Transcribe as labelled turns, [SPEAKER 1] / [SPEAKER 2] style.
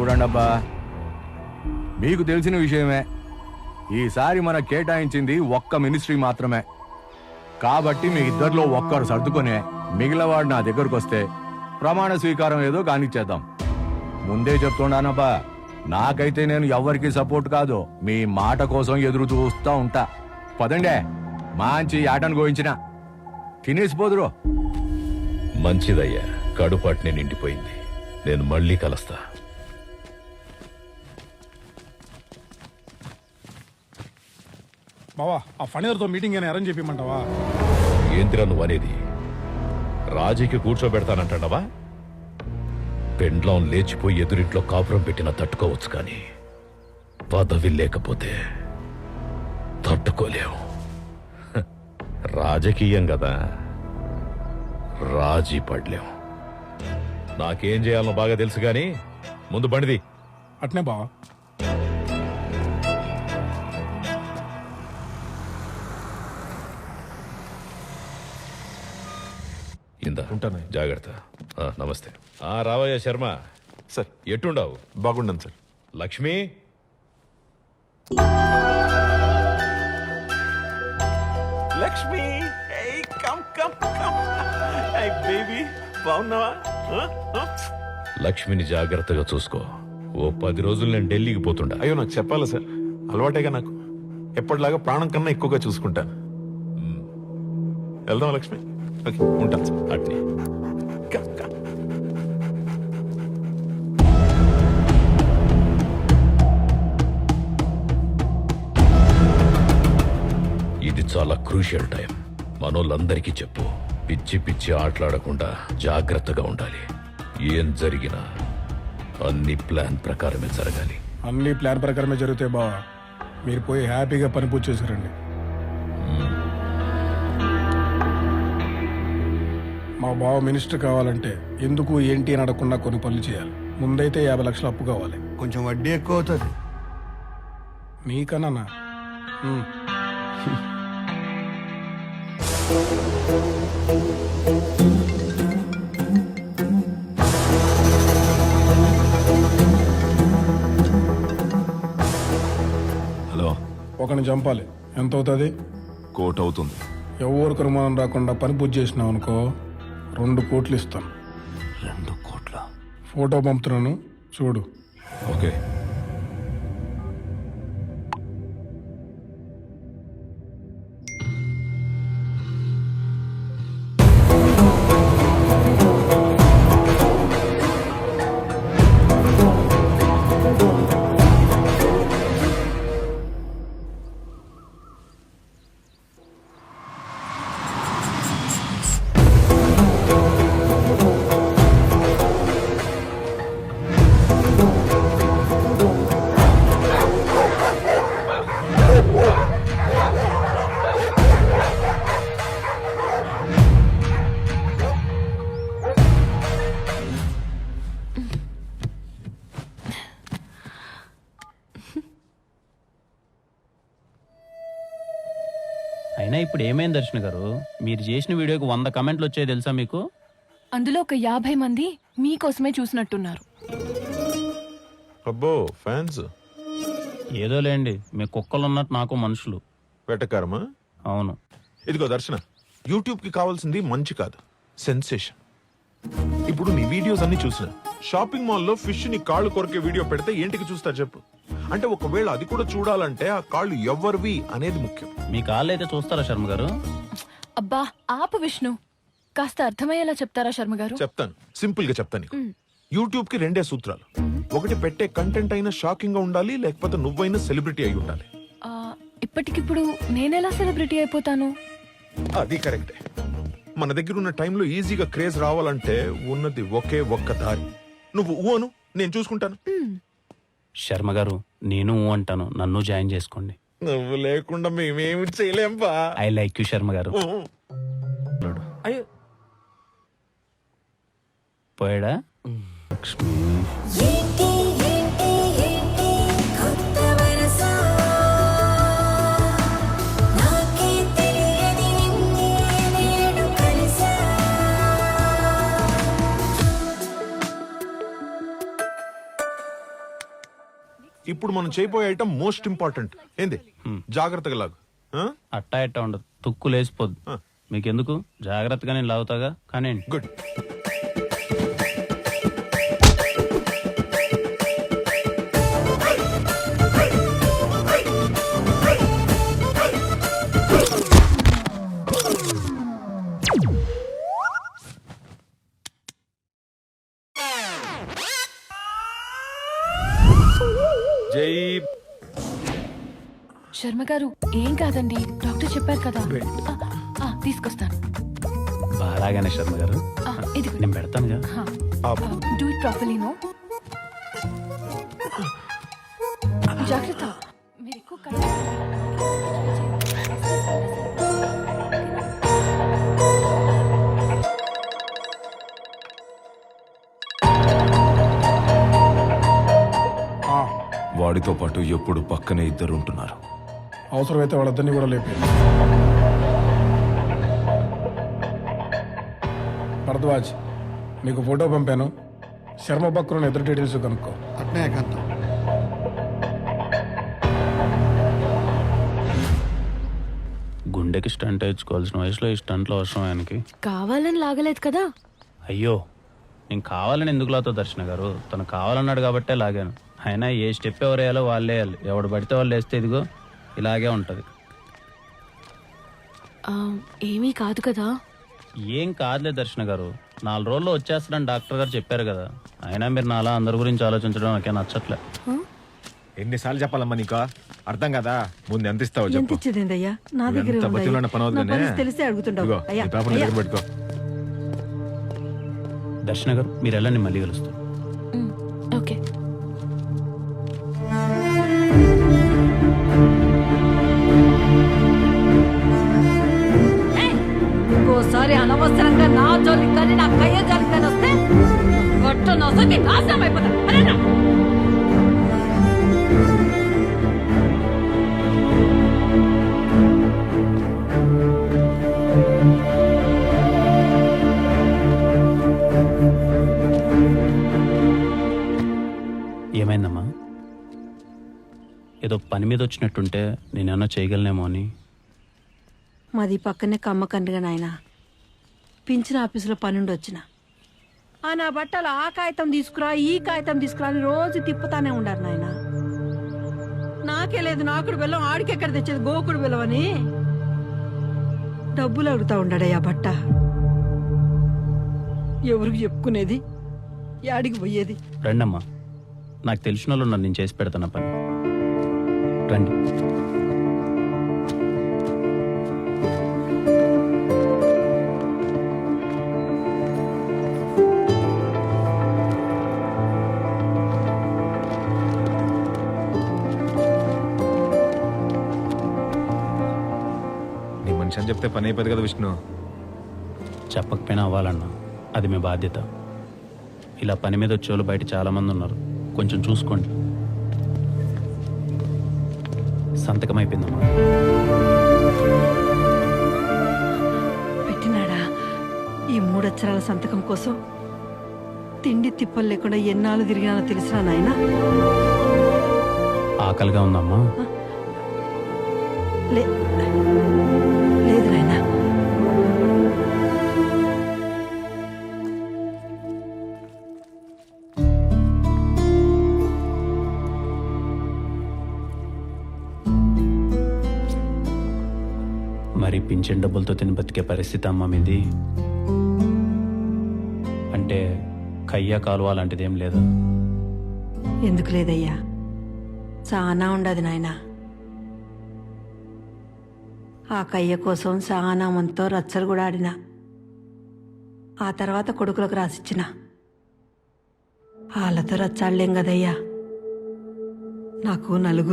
[SPEAKER 1] చూడండి అబ్బా. మీకు తెలిసిన విషయమే. ఈసారి మన కేటాయించింది ఒక్క మినిస్ట్రీ మాత్రమే. కాబట్టి మీ ఇద్దరిలో ఒక్కరు సర్దుకొని మిగిలినవాడు నా దగ్గరకు వస్తే ప్రమాణ స్వీకారం ఏదో కానిచ్చేద్దాం. ముందే చెప్తున్నానబ్బా నాకైతే నేను ఎవ్వరికి సపోర్ట్ కాదు. మీ మాట కోసం ఎదురు చూస్తా ఉంటా. పదండే మంచి ఆటను గోయించిన. తినేసిపోదురు
[SPEAKER 2] మంచిదయ్యా. కడుపాటిని నిండిపోయింది. నేను మళ్ళీ కలుస్తా.
[SPEAKER 3] బావా ఆ ఫణిధర్తో మీటింగ్ అని అరేంజ్ చెప్పమంటావా
[SPEAKER 2] ఏంటిరా నువ్వు అనేది? రాజీకి కూర్చోబెడతానంటావా పెండ్లం లేచిపోయి ఎదురింట్లో కాపురం పెట్టినా తట్టుకోవచ్చు కానీ పదవి లేకపోతే తట్టుకోలేవు. రాజకీయం కదా. రాజీ పడలేం. నాకేం చేయాలనో బాగా తెలుసు కానీ ముందు బండిది.
[SPEAKER 3] అట్నే బావా.
[SPEAKER 2] ఇందా
[SPEAKER 4] ఉంటానయ్య.
[SPEAKER 2] జాగ్రత్త. ఆ, నమస్తే. ఆ రావయ్య శర్మ.
[SPEAKER 4] సార్.
[SPEAKER 2] ఎట్టుండవు?
[SPEAKER 4] బాగుండను sir.
[SPEAKER 2] Lakshmi?
[SPEAKER 4] Lakshmi come come come. Baby బాగున్నావా?
[SPEAKER 2] లక్ష్మిని జాగ్రత్తగా చూసుకో. ఓ పది రోజులు నేను ఢిల్లీకి పోతుండా.
[SPEAKER 4] అయ్యో నాకు చెప్పాలి సార్? అలవాటేగా నాకు. ఎప్పటిలాగా ప్రాణం కన్నా ఎక్కువగా చూసుకుంటాను వెళ్దాం లక్ష్మి? ఓకే ఉంటాను.
[SPEAKER 2] అట్ని ఇది చాలా క్రూషియల్ టైం. మనోళ్ళందరికీ చెప్పు. పిచ్చి పిచ్చి ఆటలాడకుండా జాగ్రత్తగా ఉండాలి. ఏం జరిగినా అన్ని ప్లాన్ ప్రకారమే జరగాలి.
[SPEAKER 3] అన్ని ప్లాన్ ప్రకారమే జరుగుతాయి బావా మీరు పోయి హ్యాపీగా పని పూర్తి చేశారండి. మా బావ మినిస్టర్ కావాలంటే ఎందుకు ఏంటి అని అడగకుండా కొన్ని పనులు చేయాలి. ముందైతే యాభై లక్షలు అప్పు కావాలి.
[SPEAKER 5] కొంచెం వడ్డీ ఎక్కువ అవుతుంది.
[SPEAKER 3] నీకన్నా.
[SPEAKER 4] హలో.
[SPEAKER 3] ఒకరిని చంపాలి. ఎంత అవుతుంది
[SPEAKER 4] కోట్ అవుతుంది
[SPEAKER 3] ఎవరికి అనుమానం రాకుండా పని పూర్తి చేసినావు అనుకో రెండు కోట్లు ఇస్తాను.
[SPEAKER 4] రెండు కోట్ల?
[SPEAKER 3] ఫోటో పంపుతున్నాను. చూడు.
[SPEAKER 4] ఓకే.
[SPEAKER 6] అయినా ఇప్పుడు ఏమైంది దర్శన గారు? మీరు చేసిన వీడియోకి వంద కమెంట్లు వచ్చాయి తెలుసా మీకు?
[SPEAKER 7] అందులో ఒక యాభై మంది మీకోసమే చూసినట్టున్నారు.
[SPEAKER 4] అబ్బో ఫ్యాన్స్.
[SPEAKER 6] ఏదో లేండి మీ కుక్కలు ఉన్నట్టు నాకు మనుషులు.
[SPEAKER 4] వెటకారమా?
[SPEAKER 6] అవును.
[SPEAKER 4] ఇదిగో దర్శన యూట్యూబ్కి కావాల్సింది మంచి కాదు సెన్సేషన్. ఇప్పుడు నీ వీడియోస్ అన్ని చూసిన. షాపింగ్ మాల్లో ఫిష్ని కాళ్ళు కొరికే వీడియో పెడితే ఏంటికి చూస్తా చెప్పు? అంటే ఒకవేళ అది కూడా చూడాలంటే ఆ కాళ్ళు ఎవరివి అనేది ముఖ్యం.
[SPEAKER 6] మీ కాళ్ళు అయితే చూస్తారా శర్మ గారు?
[SPEAKER 7] అబ్బా ఆపు విష్ణు. కాస్త అర్థమయ్యేలా చెప్తారా శర్మ గారు?
[SPEAKER 4] చెప్తాను. సింపుల్గా చెప్తాను నీకు. యూట్యూబ్కి రెండే సూత్రాలు. ఒకటి పెట్టే కంటెంట్ అయినా షాకింగ్గా ఉండాలి లేకపోతే నువ్వైనా సెలబ్రిటీ అయి ఉండాలి.
[SPEAKER 7] ఆ, ఇప్పటికిప్పుడు నేనెలా సెలబ్రిటీ అయిపోతాను?
[SPEAKER 4] అది కరెక్టే. మన దగ్గర ఉన్న టైంలో ఈజీగా క్రేజ్ రావాలంటే ఉన్నది ఒకే ఒక్క దారి. నువ్వు ఊ అను నేను చూసుకుంటాను.
[SPEAKER 6] శర్మ గారు నేను ఊ అంటాను. నన్ను జాయిన్ చేసుకోండి.
[SPEAKER 4] నువ్వు లేకుండా మేమేమి చేయలేం బా.
[SPEAKER 6] ఐ లైక్ యూ శర్మ గారు.
[SPEAKER 4] ఊ.
[SPEAKER 6] పోయాడా?
[SPEAKER 8] ఏంటి
[SPEAKER 4] ఇప్పుడు మనం చేయబోయే ఐటమ్ మోస్ట్ ఇంపార్టెంట్ ఏంది? జాగ్రత్తగా లాగు. ఆ?
[SPEAKER 6] అట్టా ఎట్టా ఉండదు. తుక్కు లేసిపోద్దు
[SPEAKER 4] ఆ.
[SPEAKER 6] మీకెందుకు? జాగ్రత్తగా నేను లాగుతాగా? కానీ
[SPEAKER 4] గుడ్
[SPEAKER 7] శర్మ గారు ఏం కాదండి డాక్టర్ చెప్పారు కదా. ఆ, ఆ, తీసుకొస్తాను.
[SPEAKER 6] బాగానే శర్మ గారు.
[SPEAKER 7] ఆ, ఇదిగో.
[SPEAKER 6] నేను పెడతానుగా
[SPEAKER 7] డూ ఇట్ ప్రాపర్లీ నో. జాగ్రత్త. మీరు ఎక్కువ కళ్ళు-
[SPEAKER 5] వాడితో పాటు ఎప్పుడు పక్కనే ఇద్దరు ఉంటున్నారు.
[SPEAKER 3] అవసరమైతే వాళ్ళిద్దరిని కూడా లేపే భరద్వాజ్ నీకు ఫోటో పంపాను. శర్మ బక్రుని ఇద్దరు డీటెయిల్స్ కనుక్కో.
[SPEAKER 9] అట్నే ఏకాంతం
[SPEAKER 6] గుండెకి స్టంట్ వేయించుకోవాల్సిన వయసులో ఈ స్టంట్లో అవసరం ఆయనకి.
[SPEAKER 7] కావాలని లాగలేదు కదా?
[SPEAKER 6] అయ్యో నేను కావాలని ఎందుకు లాతో దర్శన గారు? తను కావాలన్నాడు కాబట్టే లాగాను. అయినా ఏ స్టెప్ ఎవరు వేయాలో వాళ్ళే వేయాలి. ఎవడు పడితే వాళ్ళు వేస్తే ఇదిగో. ఇలాగే ఉంటుంది.
[SPEAKER 7] ఏమీ కాదు కదా?
[SPEAKER 6] ఏం కాదులే దర్శన గారు. నాలుగు రోజుల్లో వచ్చేస్తాడని డాక్టర్ గారు చెప్పారు కదా. అయినా మీరు నాలా అందరి గురించి ఆలోచించడం నాకే నచ్చట్లే.
[SPEAKER 1] ఎన్నిసార్లు చెప్పాలమ్మా నీకు? అర్థం కదా? ముందు ఎంత ఇస్తావు
[SPEAKER 10] ఎంత
[SPEAKER 1] చెప్పు
[SPEAKER 10] నా దగ్గర
[SPEAKER 1] ఎంత పని అవుతుందనే?
[SPEAKER 10] తెలిసే అడుగుతుండవు
[SPEAKER 1] ఇదిగో,
[SPEAKER 10] అయ్యా
[SPEAKER 1] ఈ పేపర్
[SPEAKER 10] అయ్యా.
[SPEAKER 1] దగ్గర పెట్టుకో.
[SPEAKER 6] దర్శన గారు మీరు వెళ్ళండి మళ్ళీ కలుస్తాను
[SPEAKER 10] ఇంకోసారి అనవసరంగా నా జోలికి కానీ నా కయ్య జోలికి కానీ వస్తే గొట్ట నొసకి నాశనం అయిపోతా అరేనా?
[SPEAKER 6] ఏమైందమ్మా? ఏదో పని మీద వచ్చినట్టుంటే నేనేమన్నా చేయగలనేమో అని.
[SPEAKER 10] మాది పక్కనే కమ్మ కండ్రిగా నాయన. పింఛన్ ఆఫీసులో పనుండి వచ్చిన ఆ నా బట్టలు ఆ కాగితం తీసుకురా ఈ కాగితం తీసుకురా అని రోజు తిప్పుతానే ఉండారు నాయన. నాకే లేదు నాకుడు బెల్లం ఆడికెక్కడ తెచ్చేది గోకుడు బెల్లం అని. డబ్బులు అడుగుతా ఉండాడయ్యా బట్ట. ఎవరికి చెప్పుకునేది యాడికి పోయేది.
[SPEAKER 6] రండమ్మా నాకు తెలిసిన వాళ్ళు నన్ను నేను చేసి పెడతాను పని. రండి.
[SPEAKER 1] నీ మనిషి అని చెప్తే పని అయిపోతుంది కదా విష్ణు.
[SPEAKER 6] చెప్పకపోయినా అవ్వాలన్నా. అది మీ బాధ్యత. ఇలా పని మీద వచ్చేవాళ్ళు బయట చాలా మంది ఉన్నారు. కొంచెం చూసుకోండి. సంతకం అయిపోయిందమ్మా.
[SPEAKER 10] పెట్టినాడా? ఈ మూడక్షరాల సంతకం కోసం తిండి తిప్పలు లేకుండా ఎన్నాళ్ళు తిరిగినానో తెలిసినా నాయన?
[SPEAKER 6] ఆకలిగా ఉందమ్మా.
[SPEAKER 10] లే
[SPEAKER 6] పింఛన్ డబ్బులతో తిని బతికే పరిస్థితి అమ్మ మీది. అంటే కయ్య కాలువ లాంటిది ఏం లేదా.
[SPEAKER 10] ఎందుకు లేదయ్యా? చాలా ఉండదు నాయన. ఆ కయ్య కోసం చాలా మందితో రచ్చలు కూడా ఆడినా. ఆ తర్వాత కొడుకులకు రాసిచ్చిన. వాళ్ళతో రచ్చాడలేం కదయ్యా. నాకు నలుగురు